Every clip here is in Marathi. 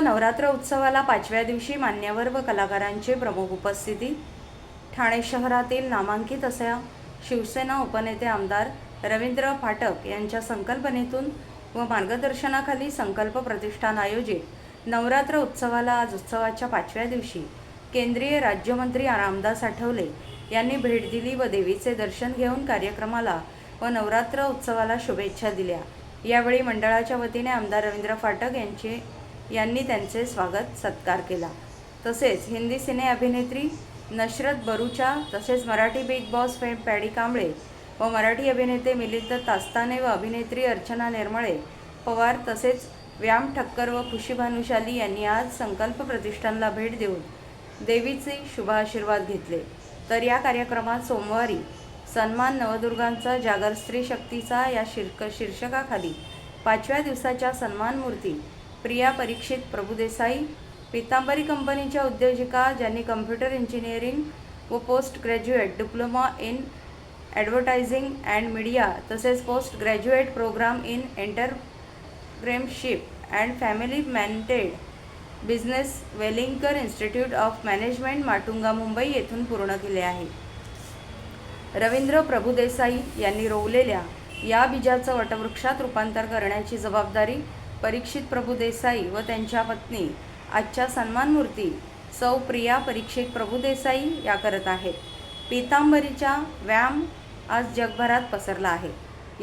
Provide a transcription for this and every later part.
नवरात्र उत्सवाला पाचव्या दिवशी मान्यवर व कलाकारांची प्रमुख उपस्थिती. ठाणे शहरातील नामांकित अशा शिवसेना उपनेते आमदार रवींद्र फाटक यांच्या संकल्पनेतून व मार्गदर्शनाखाली संकल्प प्रतिष्ठान आयोजित नवरात्र उत्सवाला आज उत्सवाच्या पाचव्या दिवशी केंद्रीय राज्यमंत्री रामदास आठवले यांनी भेट दिली व देवीचे दर्शन घेऊन कार्यक्रमाला व नवरात्र उत्सवाला शुभेच्छा दिल्या. यावेळी मंडळाच्या वतीने आमदार रवींद्र फाटक यांचे यांनी त्यांचे स्वागत सत्कार केला. तसेच हिंदी सिने अभिनेत्री नशरत बरूचा तसेच Marathi Bigg Boss fame Paddy Kamble व मराठी अभिनेते मिलिंद तास्ताने व अभिनेत्री अर्चना निर्मळे पवार तसेच व्याम ठक्कर व खुशी भानुशाली यांनी आज संकल्प प्रतिष्ठानला भेट देऊन देवीचे शुभाशीर्वाद घेतले. तर या कार्यक्रमात सोमवारी सन्मान नवदुर्गांचा जागर स्त्री शक्तीचा या शीर्क शीर्षकाखाली पाचव्या दिवसाच्या सन्मान मूर्ती प्रिया परीक्षित प्रभुदेसाई पितांबरी कंपनीच्या उद्योजिका ज्यांनी कम्प्युटर इंजिनिअरिंग व post graduate diploma in advertising and media तसेच post graduate program in entrepreneurship and family managed business Welingkar institute of management Matunga Mumbai येथून पूर्ण केले आहे. रवींद्र प्रभुदेसाई यांनी रोवलेल्या या बीजाचं वटवृक्षात रूपांतर करण्याची जबाबदारी परीक्षित प्रभुदेसाई व त्यांच्या पत्नी आजच्या सन्मानमूर्ती सौ प्रिया परीक्षित प्रभुदेसाई या करत आहेत. पीतांबरीचा व्यायाम आज जगभरात पसरला आहे.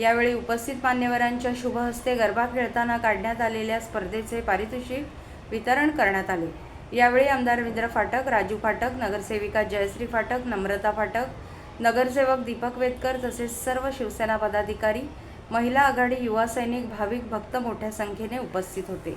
यावेळी उपस्थित मान्यवरांच्या शुभहस्ते गरबा खेळताना काढण्यात आलेल्या स्पर्धेचे पारितोषिक वितरण करण्यात आले. यावेळी आमदार रवींद्र फाटक राजू फाटक नगरसेविका जयश्री फाटक नम्रता फाटक नगरसेवक दीपक वेदकर तसेच सर्व शिवसेना पदाधिकारी महिला आघाडी युवा सैनिक भाविक भक्त मोठ्या संख्येने उपस्थित होते.